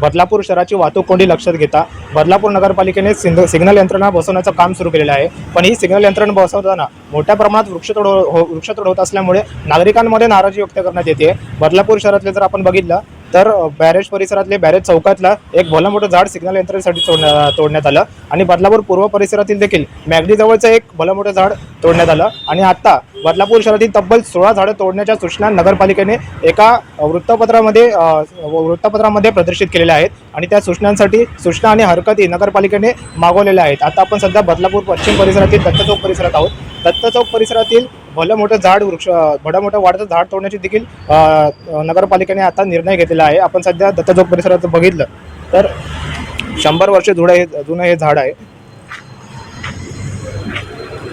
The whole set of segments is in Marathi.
बदलापूर शहराची वाहतूक कोंडी लक्षात घेता बदलापूर नगरपालिकेने सिंध सिग्नल यंत्रणा बसवण्याचं काम सुरू केलेलं आहे. पण ही सिग्नल यंत्रणा बसवताना मोठ्या प्रमाणात वृक्षतोड हो हो- वृक्षतोड होत असल्यामुळे नागरिकांमध्ये नाराजी व्यक्त करण्यात येते. बदलापूर शहरातले जर आपण बघितलं तर बॅरेज परिसरातले बॅरेज चौकातला एक भलं मोठं झाड सिग्नल यंत्रणेसाठी तोडण्या तोडण्यात आलं आणि बदलापूर पूर्व परिसरातील देखील मॅगडी जवळचं एक भलं मोठं झाड तोडण्यात आलं आणि आता बदलापूर शहरातील तब्बल सोळा झाडं तोडण्याच्या सूचना नगरपालिकेने एका वृत्तपत्रामध्ये वृत्तपत्रामध्ये प्रदर्शित केलेल्या आहेत आणि त्या सूचनांसाठी सूचना आणि हरकती नगरपालिकेने मागवलेल्या आहेत. आता आपण सध्या बदलापूर पश्चिम परिसरातील दत्त चौक परिसरात आहोत. दत्त चौक परिसरातील भलं मोठं झाड वृक्ष भलं मोठं वाढतं झाड तोडण्याची देखील नगरपालिकेने आता निर्णय घेतलेला आहे. आपण सध्या दत्तचौक परिसरात बघितलं तर शंभर वर्ष जुडं हे जुनं हे झाड आहे.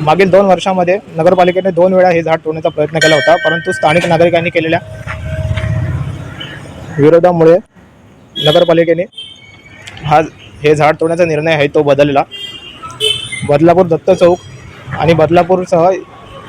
मागील दोन वर्षामध्ये नगरपालिकेने दोन वेळा हे झाड तोडण्याचा प्रयत्न केला होता परंतु स्थानिक नागरिकांनी केलेल्या विरोधामुळे नगरपालिकेने हा हे झाड तोडण्याचा निर्णय आहे तो बदलला. बदलापूर दत्त चौक आणि बदलापूरसह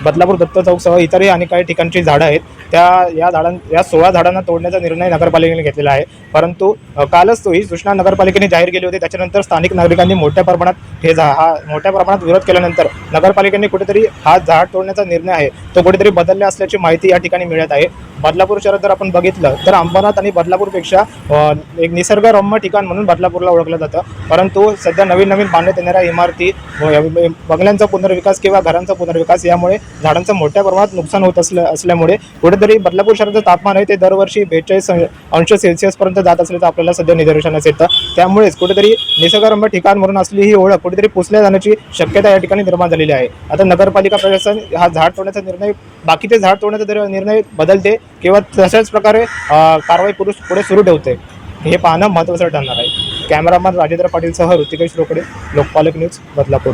बदलापूर दत्त चौकसह इतरही आणि काही ठिकाणची झाडं आहेत. त्या या झाडां या सोळा झाडांना तोडण्याचा निर्णय नगरपालिकेने घेतलेला आहे. परंतु कालच तो ही सूचना नगरपालिकेने जाहीर केली होती. त्याच्यानंतर स्थानिक नागरिकांनी मोठ्या प्रमाणात हे झा हा मोठ्या प्रमाणात विरोध केल्यानंतर नगरपालिकेने कुठेतरी हा झाड तोडण्याचा निर्णय आहे. तो कुठेतरी बदलला असल्याची माहिती या ठिकाणी मिळत आहे. बदलापूर शहरात जर आपण बघितलं तर अंबरनाथ आणि बदलापूरपेक्षा एक निसर्गरम्य ठिकाण म्हणून बदलापूरला ओळखलं जातं. परंतु सध्या नवीन नवीन बांधण्यात येणाऱ्या इमारती बंगल्यांचा पुनर्विकास किंवा घरांचा पुनर्विकास यामुळे झाडांचं मोठ्या प्रमाणात नुकसान होत असल्या असल्यामुळे कुठेतरी बदलापूर शहराचं तापमान आहे ते दरवर्षी बेचाळीस अंश सेल्सिअसपर्यंत जात असल्याचं आपल्याला सध्या निदर्शनास येतं. त्यामुळेच कुठेतरी निसर्गरम्य ठिकाण म्हणून असलेली ही ओळख कुठेतरी पुसल्या जाण्याची शक्यता या ठिकाणी निर्माण झालेली आहे. आता नगरपालिका प्रशासन हा झाड तोडण्याचा निर्णय बाकीचे झाड तोडण्याचा निर्णय बदलते किंवा तशाच प्रकारे कारवाई पुरुष पुढे सुरू ठेवते. हे पाहणं महत्त्वाचं ठरणार आहे. कॅमेरामॅन राजेंद्र पाटीलसह ऋतिकेश रोकडे लोकपालक न्यूज बदलापूर.